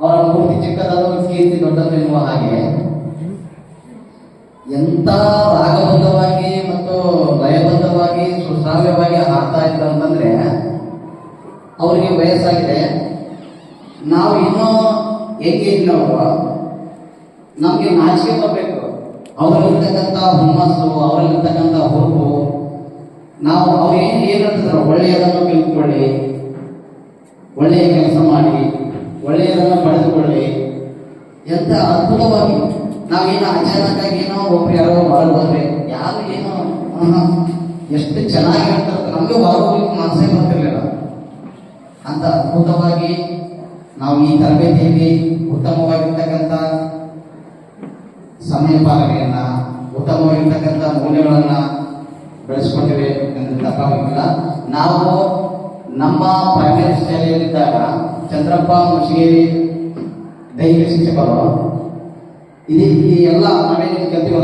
ಅವರ ಮೂರ್ತಿ ಚಿಕ್ಕದಾದರೂ ಕೀರ್ತಿ ದೊಡ್ಡದೆನ್ನುವ ಹಾಗೆ ಎಂತ ರಾಗಬದ್ಧವಾಗಿ ಮತ್ತು ಲಯಬದ್ಧವಾಗಿ ಸುಶ್ರಾವ್ಯವಾಗಿ ಹಾಡ್ತಾ ಇದ್ರು ಅಂತಂದ್ರೆ ಅವರಿಗೆ ವಯಸ್ಸಾಗಿದೆ. ನಾವು ಇನ್ನೂ ಏಕೇಜ್ನವರು ನಮಗೆ ನಾಚಿಕೆ ಬರಬೇಕು ಅವರಲ್ಲಿರ್ತಕ್ಕಂಥ ಹುಮ್ಮಸ್ಸು, ಅವರಲ್ಲಿರ್ತಕ್ಕಂಥ ಹುರುಪು ನಾವು ಅವ್ರು ಏನು ಏನು ಹೇಳ್ತಿದ್ರು ಒಳ್ಳೆಯದನ್ನು ತಿಳ್ಕೊಳ್ಳಿ. ಒಳ್ಳೆಯ ಎಂತ ಅದ್ಭುತವಾಗಿ ನಾವೇನು ಅಚಾನಕ್ಕಾಗಿ ಏನೋ ಒಬ್ರು ಯಾರೋ ಹೊರಗೆ ಬಂದ್ರೆ ಯಾರು ಏನೋ ಎಷ್ಟು ಚೆನ್ನಾಗಿ ಹೇಳ್ತಾರೆ. ನಮಗೆ ಮನಸ್ಸೇ ಬರ್ತಿರ್ಲಿಲ್ಲ. ಅಂತ ಅದ್ಭುತವಾಗಿ ನಾವು ಈ ತರಬೇತಿಯಲ್ಲಿ ಉತ್ತಮವಾಗಿರ್ತಕ್ಕಂಥ ಸಮಯ ಪಾಲನೆಯನ್ನ, ಉತ್ತಮವಾಗಿರ್ತಕ್ಕಂಥ ಮೌಲ್ಯಗಳನ್ನ ಬೆಳೆಸ್ಕೊಂಡಿವೆ ಎಂದು ತಪ್ಪಾಗಿಲ್ಲ ನಾವು ನಮ್ಮ ಪ್ರೈಮರಿ ಶಾಲೆಯಲ್ಲಿದ್ದಾಗ ಚಂದ್ರಪ್ಪ ಮುಷಿಗೇರಿ ದೈಹಿಕ ಶಿಕ್ಷಕರು ಇದು ಈ ಎಲ್ಲ ನಾವೇನು ಕಲ್ತೀವಲ್ಲ